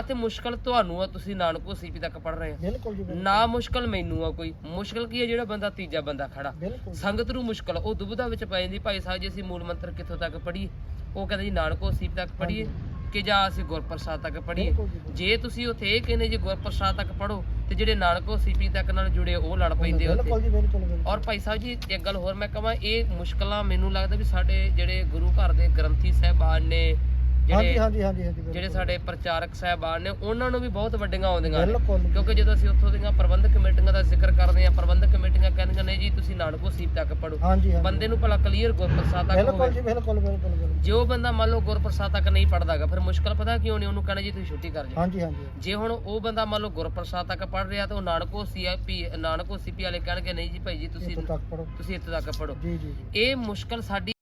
ਨਾ ਤੇ ਮੁਸ਼ਕਲ ਤੁਹਾਨੂੰ ਆ ਤੁਸੀਂ ਨਾਨਕੋ ਸੀਪੀ ਤੱਕ ਪੜ ਰਹੇ ਆ। ਬਿਲਕੁਲ ਜੀ ਬਿਲਕੁਲ। ਨਾ ਮੁਸ਼ਕਲ ਮੈਨੂੰ ਆ ਕੋਈ। ਮੁਸ਼ਕਲ ਕੀ ਹੈ ਜਿਹੜਾ ਬੰਦਾ ਤੀਜਾ ਬੰਦਾ ਖੜਾ। ਬਿਲਕੁਲ। ਸੰਗਤ ਨੂੰ ਮੁਸ਼ਕਲ ਉਹ ਦੁਬਿਧਾ ਵਿੱਚ ਪੈ ਜਾਂਦੀ ਭਾਈ ਸਾਹਿਬ ਜੀ ਅਸੀਂ ਮੂਲ ਮੰਤਰ ਕਿੱਥੋਂ ਤੱਕ ਪੜ੍ਹੀਏ? ਉਹ ਕਹਿੰਦਾ ਜੀ ਨਾਨਕੋ ਸੀਪ ਤੱਕ ਪੜ੍ਹੀਏ ਕਿ ਜਾਂ ਅਸੀਂ ਗੁਰਪ੍ਰਸਾਦ ਤੱਕ ਪੜ੍ਹੀਏ? ਬਿਲਕੁਲ ਜੀ, ਬਿਲਕੁਲ। ਜੇ ਤੁਸੀਂ ਉੱਥੇ ਇਹ ਕਹਿੰਦੇ ਜੀ ਗੁਰਪ੍ਰਸਾਦ ਤੱਕ ਪੜੋ ਤੇ ਜਿਹੜੇ ਨਾਨਕੋ ਸੀਪੀ ਤੱਕ ਨਾਲ ਜੁੜੇ ਉਹ ਲੜ ਪੈਂਦੇ ਉੱਥੇ। ਬਿਲਕੁਲ ਜੀ ਬਿਲਕੁਲ ਬਿਲਕੁਲ। ਔਰ ਭਾਈ ਸਾਹਿਬ ਜੀ ਇੱਕ ਗੱਲ ਹੋਰ ਮੈਂ ਕਹਾਂ ਇਹ ਮੁਸ਼ਕਲਾਂ ਮੈਨੂੰ ਲੱਗਦਾ ਵੀ ਸਾਡੇ ਜਿਹੜੇ ਗੁਰੂ ਘਰ ਦੇ ਗ੍ਰੰਥੀ ਸਾਹਿਬਾਨ ਨੇ ਹਾਂਜੀ ਜਿਹੜੇ ਹਾਂਜੀ ਹਾਂਜੀ ਹਾਂਜੀ। ਜਿਹੜੇ ਸਾਡੇ ਪ੍ਰਚਾਰਕ ਸਾਹਿਬਾਨ ਨੇ ਉਹਨਾਂ ਨੂੰ ਵੀ ਬਹੁਤ ਵੱਡੀਆਂ ਆਉਂਦੀਆਂ ਨੇ। ਬਿਲਕੁਲ। ਕਿਉਂਕਿ ਜਦੋਂ ਅਸੀਂ ਉੱਥੋਂ ਦੀਆਂ ਪ੍ਰਬੰਧਕ ਕਮੇਟੀਆਂ ਦਾ ਜ਼ਿਕਰ ਕਰਦੇ ਹਾਂ ਪ੍ਰਬੰਧਕ ਕਮੇਟੀਆਂ ਕਹਿੰਦੀਆਂ ਨੇ ਜੀ ਤੁਸੀਂ ਨਾਨਕੋ ਸੀਪ ਤੱਕ ਪੜੋ ਹਾਂਜੀ ਹਾਂਜੀ। ਬੰਦੇ ਨੂੰ ਭਲਾ ਕਲੀਅਰ ਗੁਰਪ੍ਰਸਾਦ ਤੱਕ ਬਿਲਕੁਲ ਹੋਵੇ। ਜੀ ਬਿਲਕੁਲ ਬਿਲਕੁਲ ਬਿਲਕੁਲ। ਜੇ ਉਹ ਬੰਦਾ ਮੰਨ ਲਓ ਗੁਰਪ੍ਰਸਾਦ ਤੱਕ ਨਹੀਂ ਪੜਦਾਗਾ ਫਿਰ ਮੁਸ਼ਕਲ ਪਤਾ ਕਿਉਂ ਨਹੀਂ ਉਹਨੂੰ ਕਹਿਣਾ ਜੀ ਤੁਸੀਂ ਛੁੱਟੀ ਕਰ ਜਾਓ। ਹਾਂਜੀ ਹਾਂਜੀ। ਜੇ ਹੁਣ ਉਹ ਬੰਦਾ ਮੰਨ ਲਓ ਗੁਰਪ੍ਰਸਾਦ ਤੱਕ ਪੜ ਰਿਹਾ ਤਾਂ ਉਹ ਨਾਨਕੋ ਸੀਪੀ ਨਾਨਕੋ ਸੀਪੀ ਵਾਲੇ ਕਹਿਣਗੇ ਨਹੀਂ ਜੀ ਭਾਈ ਜੀ ਤੁਸੀਂ ਇੱਥੋਂ ਤੱਕ ਪੜੋ ਤੁਸੀਂ ਇੱਥੇ ਤੱਕ ਪੜੋ ਜੀ ਜੀ ਜੀ। ਇਹ ਮੁਸ਼ਕਲ ਸਾਡੀ